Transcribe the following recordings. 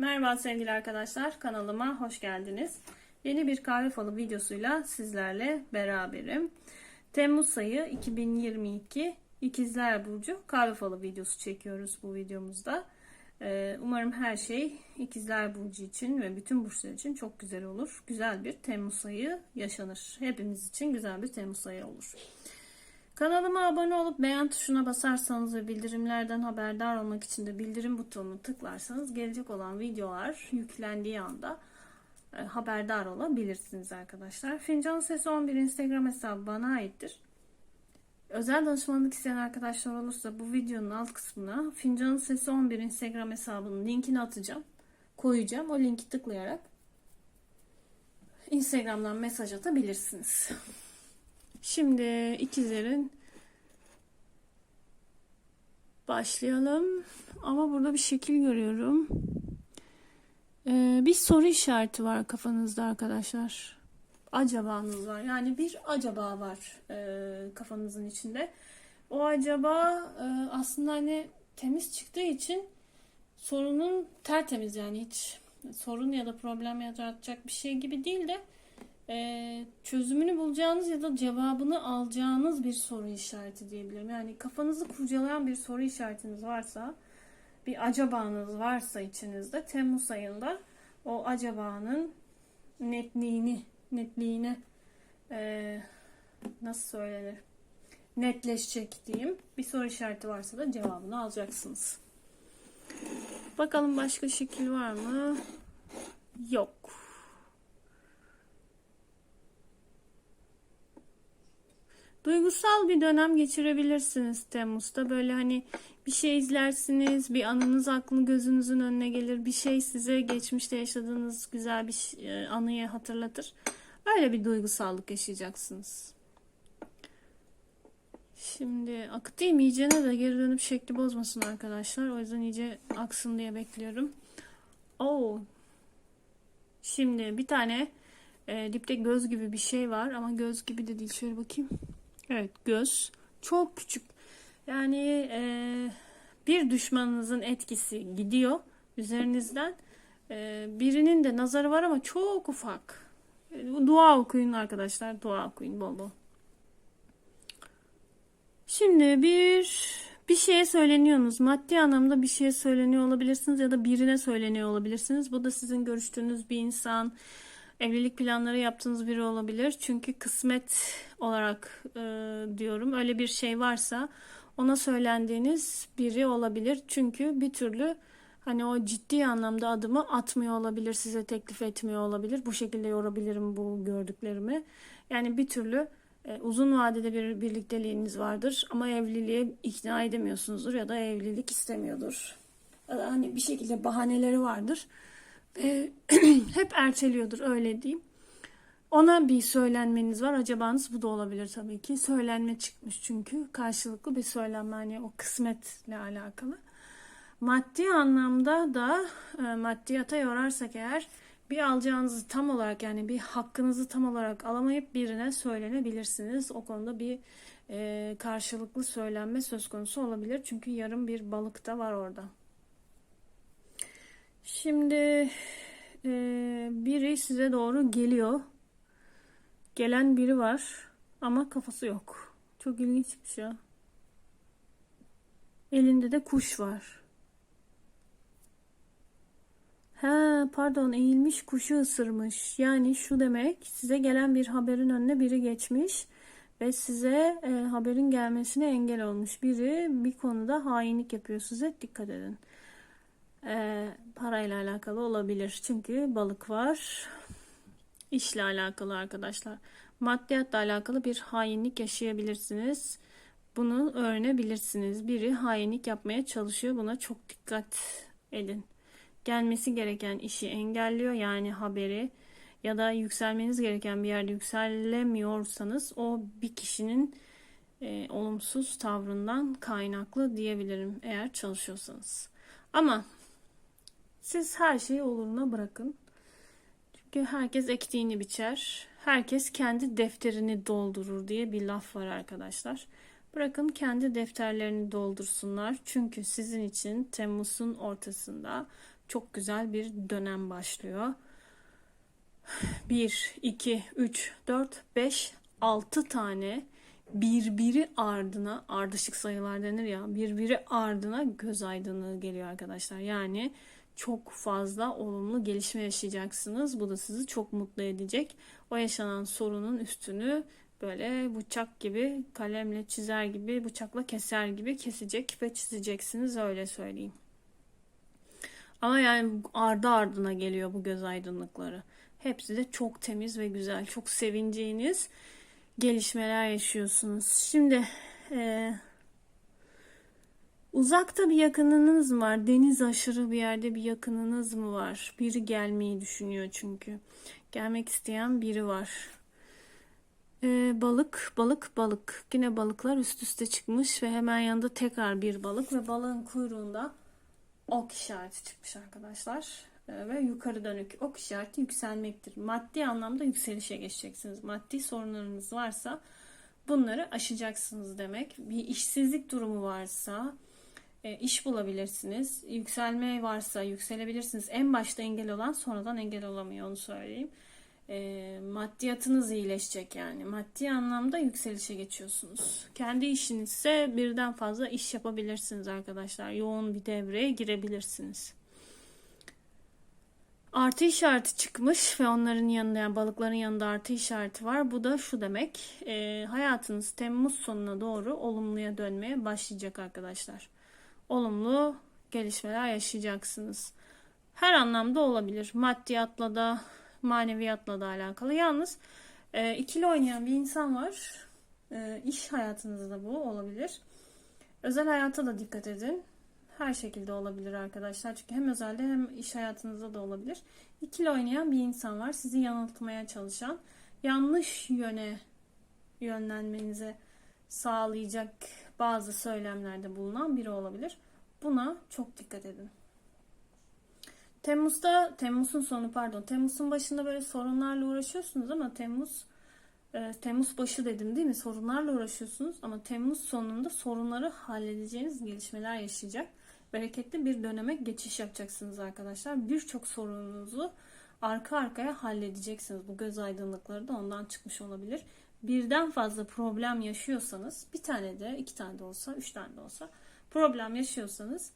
Merhaba sevgili arkadaşlar, kanalıma hoş geldiniz. Yeni bir kahve falı videosuyla sizlerle beraberim. Temmuz ayı 2022 İkizler Burcu kahve falı videosu çekiyoruz bu videomuzda. Ee, Umarım her şey İkizler Burcu için ve bütün burçlar için çok güzel olur. Güzel bir Temmuz ayı yaşanır. Hepimiz için güzel bir Temmuz ayı olur. Kanalıma abone olup beğen tuşuna basarsanız ve bildirimlerden haberdar olmak için de bildirim butonunu tıklarsanız gelecek olan videolar yüklendiği anda e, haberdar olabilirsiniz arkadaşlar. Fincan Sesi 11 Instagram hesabı bana aittir. Özel danışmanlık isteyen arkadaşlar olursa bu videonun alt kısmına Fincan Sesi 11 Instagram hesabının linkini atacağım. Koyacağım. O linki tıklayarak Instagram'dan mesaj atabilirsiniz. Şimdi ikizlerin başlayalım. Ama burada bir şekil görüyorum. Ee, bir soru işareti var kafanızda arkadaşlar. Acabanız var. Yani bir acaba var e, kafanızın içinde. O acaba e, aslında hani temiz çıktığı için sorunun tertemiz yani hiç sorun ya da problem yaratacak bir şey gibi değil de e, çözümünü bulacağınız ya da cevabını alacağınız bir soru işareti diyebilirim. Yani kafanızı kurcalayan bir soru işaretiniz varsa, bir acabanız varsa içinizde Temmuz ayında o acabanın netliğini, netliğine e, nasıl söylenir? Netleşecek diyeyim. Bir soru işareti varsa da cevabını alacaksınız. Bakalım başka şekil var mı? Yok. Duygusal bir dönem geçirebilirsiniz Temmuz'da. Böyle hani bir şey izlersiniz, bir anınız aklı gözünüzün önüne gelir. Bir şey size geçmişte yaşadığınız güzel bir e, anıyı hatırlatır. Öyle bir duygusallık yaşayacaksınız. Şimdi akıtayım iyicene de geri dönüp şekli bozmasın arkadaşlar. O yüzden iyice aksın diye bekliyorum. Oo. Şimdi bir tane e, dipte göz gibi bir şey var ama göz gibi de değil. Şöyle bakayım. Evet göz çok küçük. Yani e, bir düşmanınızın etkisi gidiyor üzerinizden. E, birinin de nazarı var ama çok ufak. E, dua okuyun arkadaşlar. Dua okuyun bol bol. Şimdi bir bir şeye söyleniyorsunuz. Maddi anlamda bir şeye söyleniyor olabilirsiniz ya da birine söyleniyor olabilirsiniz. Bu da sizin görüştüğünüz bir insan, evlilik planları yaptığınız biri olabilir. Çünkü kısmet olarak e, diyorum öyle bir şey varsa ona söylendiğiniz biri olabilir. Çünkü bir türlü hani o ciddi anlamda adımı atmıyor olabilir, size teklif etmiyor olabilir. Bu şekilde yorabilirim bu gördüklerimi. Yani bir türlü e, uzun vadede bir birlikteliğiniz vardır ama evliliğe ikna edemiyorsunuzdur ya da evlilik istemiyordur. Hani bir şekilde bahaneleri vardır ve hep erteliyordur öyle diyeyim. Ona bir söylenmeniz var. Acabanız bu da olabilir tabii ki. Söylenme çıkmış çünkü. Karşılıklı bir söylenme hani o kısmetle alakalı. Maddi anlamda da e, maddiyata yorarsak eğer bir alacağınızı tam olarak yani bir hakkınızı tam olarak alamayıp birine söylenebilirsiniz. O konuda bir e, karşılıklı söylenme söz konusu olabilir. Çünkü yarım bir balık da var orada. Şimdi e, biri size doğru geliyor. Gelen biri var ama kafası yok. Çok ilginçmiş ya. Elinde de kuş var. Ha pardon eğilmiş kuşu ısırmış. Yani şu demek size gelen bir haberin önüne biri geçmiş ve size e, haberin gelmesine engel olmuş. Biri bir konuda hainlik yapıyor size dikkat edin. E, parayla alakalı olabilir çünkü balık var. İşle alakalı arkadaşlar. Maddiyatla alakalı bir hainlik yaşayabilirsiniz. Bunu öğrenebilirsiniz. Biri hainlik yapmaya çalışıyor. Buna çok dikkat edin gelmesi gereken işi engelliyor. Yani haberi ya da yükselmeniz gereken bir yerde yükselemiyorsanız o bir kişinin e, olumsuz tavrından kaynaklı diyebilirim eğer çalışıyorsanız. Ama siz her şeyi oluruna bırakın. Çünkü herkes ektiğini biçer. Herkes kendi defterini doldurur diye bir laf var arkadaşlar. Bırakın kendi defterlerini doldursunlar. Çünkü sizin için Temmuz'un ortasında çok güzel bir dönem başlıyor. 1, 2, 3, 4, 5, 6 tane birbiri ardına ardışık sayılar denir ya birbiri ardına göz aydınlığı geliyor arkadaşlar. Yani çok fazla olumlu gelişme yaşayacaksınız. Bu da sizi çok mutlu edecek. O yaşanan sorunun üstünü böyle bıçak gibi kalemle çizer gibi bıçakla keser gibi kesecek ve çizeceksiniz öyle söyleyeyim. Ama yani ardı ardına geliyor bu göz aydınlıkları. Hepsi de çok temiz ve güzel. Çok sevineceğiniz gelişmeler yaşıyorsunuz. Şimdi e, uzakta bir yakınınız mı var? Deniz aşırı bir yerde bir yakınınız mı var? Biri gelmeyi düşünüyor çünkü. Gelmek isteyen biri var. E, balık, balık, balık. Yine balıklar üst üste çıkmış ve hemen yanında tekrar bir balık ve balığın kuyruğunda ok işareti çıkmış arkadaşlar. Ee, ve yukarı dönük ok işareti yükselmektir. Maddi anlamda yükselişe geçeceksiniz. Maddi sorunlarınız varsa bunları aşacaksınız demek. Bir işsizlik durumu varsa e, iş bulabilirsiniz. Yükselme varsa yükselebilirsiniz. En başta engel olan sonradan engel olamıyor onu söyleyeyim. E, maddiyatınız iyileşecek yani. Maddi anlamda yükselişe geçiyorsunuz. Kendi işinizse birden fazla iş yapabilirsiniz arkadaşlar. Yoğun bir devreye girebilirsiniz. Artı işareti çıkmış ve onların yanında yani balıkların yanında artı işareti var. Bu da şu demek e, hayatınız Temmuz sonuna doğru olumluya dönmeye başlayacak arkadaşlar. Olumlu gelişmeler yaşayacaksınız. Her anlamda olabilir. Maddiyatla da maneviyatla da alakalı. Yalnız e, ikili oynayan bir insan var. E, iş hayatınızda da bu olabilir. Özel hayata da dikkat edin her şekilde olabilir arkadaşlar. Çünkü hem özelde hem iş hayatınızda da olabilir. İkili oynayan bir insan var. Sizi yanıltmaya çalışan, yanlış yöne yönlenmenize sağlayacak bazı söylemlerde bulunan biri olabilir. Buna çok dikkat edin. Temmuz'da, Temmuz'un sonu pardon, Temmuz'un başında böyle sorunlarla uğraşıyorsunuz ama Temmuz e, Temmuz başı dedim değil mi? Sorunlarla uğraşıyorsunuz ama Temmuz sonunda sorunları halledeceğiniz gelişmeler yaşayacak bereketli bir döneme geçiş yapacaksınız arkadaşlar. Birçok sorununuzu arka arkaya halledeceksiniz. Bu göz aydınlıkları da ondan çıkmış olabilir. Birden fazla problem yaşıyorsanız bir tane de iki tane de olsa üç tane de olsa problem yaşıyorsanız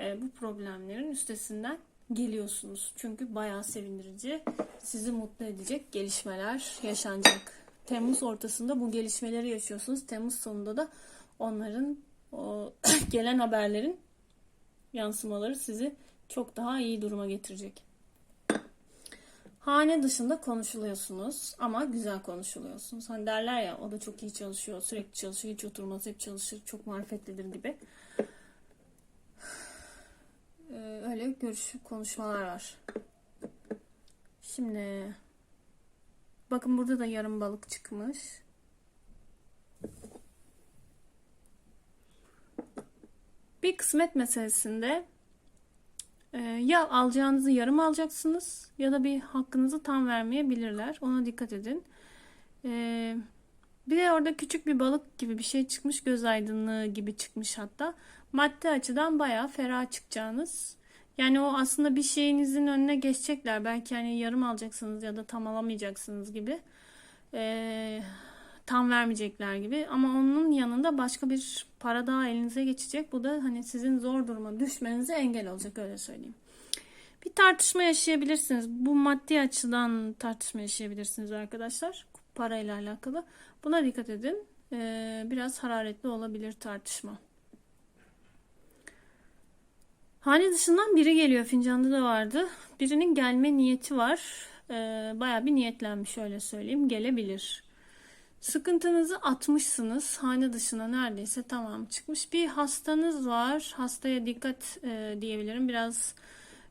e, bu problemlerin üstesinden geliyorsunuz. Çünkü bayağı sevindirici, sizi mutlu edecek gelişmeler yaşanacak. Temmuz ortasında bu gelişmeleri yaşıyorsunuz. Temmuz sonunda da onların o gelen haberlerin yansımaları sizi çok daha iyi duruma getirecek. Hane dışında konuşuluyorsunuz ama güzel konuşuluyorsunuz. Hani derler ya o da çok iyi çalışıyor, sürekli çalışıyor, hiç oturmaz, hep çalışır, çok marifetlidir gibi. Ee, öyle görüşüp konuşmalar var. Şimdi bakın burada da yarım balık çıkmış. Bir kısmet meselesinde e, ya alacağınızı yarım alacaksınız ya da bir hakkınızı tam vermeyebilirler. Ona dikkat edin. E, bir de orada küçük bir balık gibi bir şey çıkmış. Göz aydınlığı gibi çıkmış hatta. Maddi açıdan bayağı ferah çıkacağınız. Yani o aslında bir şeyinizin önüne geçecekler. Belki hani yarım alacaksınız ya da tam alamayacaksınız gibi. Ee, tam vermeyecekler gibi ama onun yanında başka bir para daha elinize geçecek. Bu da hani sizin zor duruma düşmenize engel olacak öyle söyleyeyim. Bir tartışma yaşayabilirsiniz. Bu maddi açıdan tartışma yaşayabilirsiniz arkadaşlar. Parayla alakalı. Buna dikkat edin. Ee, biraz hararetli olabilir tartışma. Hane dışından biri geliyor. Fincanda da vardı. Birinin gelme niyeti var. Ee, Baya bir niyetlenmiş öyle söyleyeyim. Gelebilir. Sıkıntınızı atmışsınız. Hane dışına neredeyse tamam çıkmış. Bir hastanız var. Hastaya dikkat e, diyebilirim. Biraz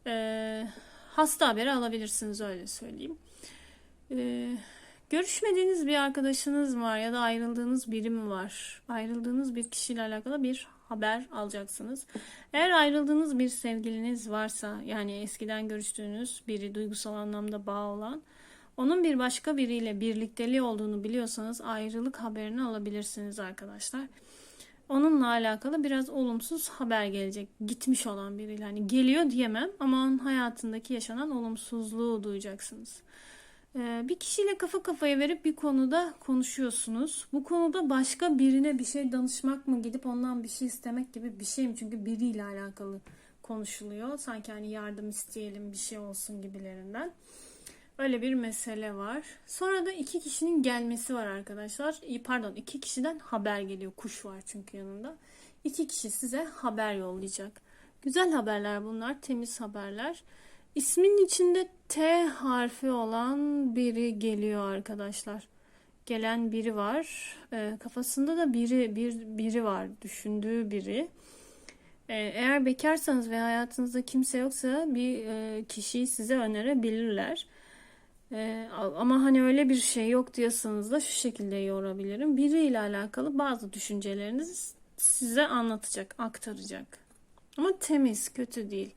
e, hasta haberi alabilirsiniz öyle söyleyeyim. E, görüşmediğiniz bir arkadaşınız var ya da ayrıldığınız biri mi var? Ayrıldığınız bir kişiyle alakalı bir haber alacaksınız. Eğer ayrıldığınız bir sevgiliniz varsa yani eskiden görüştüğünüz biri duygusal anlamda bağ olan onun bir başka biriyle birlikteliği olduğunu biliyorsanız ayrılık haberini alabilirsiniz arkadaşlar. onunla alakalı biraz olumsuz haber gelecek. Gitmiş olan biriyle. Hani geliyor diyemem ama onun hayatındaki yaşanan olumsuzluğu duyacaksınız. Ee, bir kişiyle kafa kafaya verip bir konuda konuşuyorsunuz. Bu konuda başka birine bir şey danışmak mı, gidip ondan bir şey istemek gibi bir şey mi? Çünkü biriyle alakalı konuşuluyor. Sanki hani yardım isteyelim, bir şey olsun gibilerinden. Öyle bir mesele var. Sonra da iki kişinin gelmesi var arkadaşlar. Pardon, iki kişiden haber geliyor. Kuş var çünkü yanında. İki kişi size haber yollayacak. Güzel haberler bunlar, temiz haberler. İsmin içinde T harfi olan biri geliyor arkadaşlar. Gelen biri var. Ee, kafasında da biri bir biri var. Düşündüğü biri. Ee, eğer bekarsanız ve hayatınızda kimse yoksa bir e, kişiyi size önerebilirler. Ee, ama hani öyle bir şey yok diyorsanız da şu şekilde yorabilirim. Biriyle alakalı bazı düşüncelerinizi size anlatacak, aktaracak. Ama temiz, kötü değil.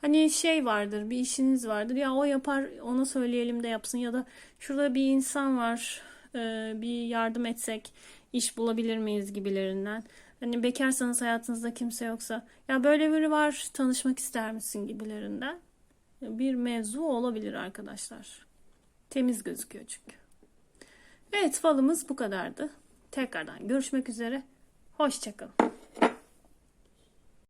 Hani şey vardır, bir işiniz vardır. Ya o yapar, ona söyleyelim de yapsın ya da şurada bir insan var, e, bir yardım etsek iş bulabilir miyiz gibilerinden. Hani bekarsanız hayatınızda kimse yoksa ya böyle biri var, tanışmak ister misin gibilerinden. Bir mevzu olabilir arkadaşlar. Temiz gözüküyor çünkü. Evet falımız bu kadardı. Tekrardan görüşmek üzere. Hoşçakalın.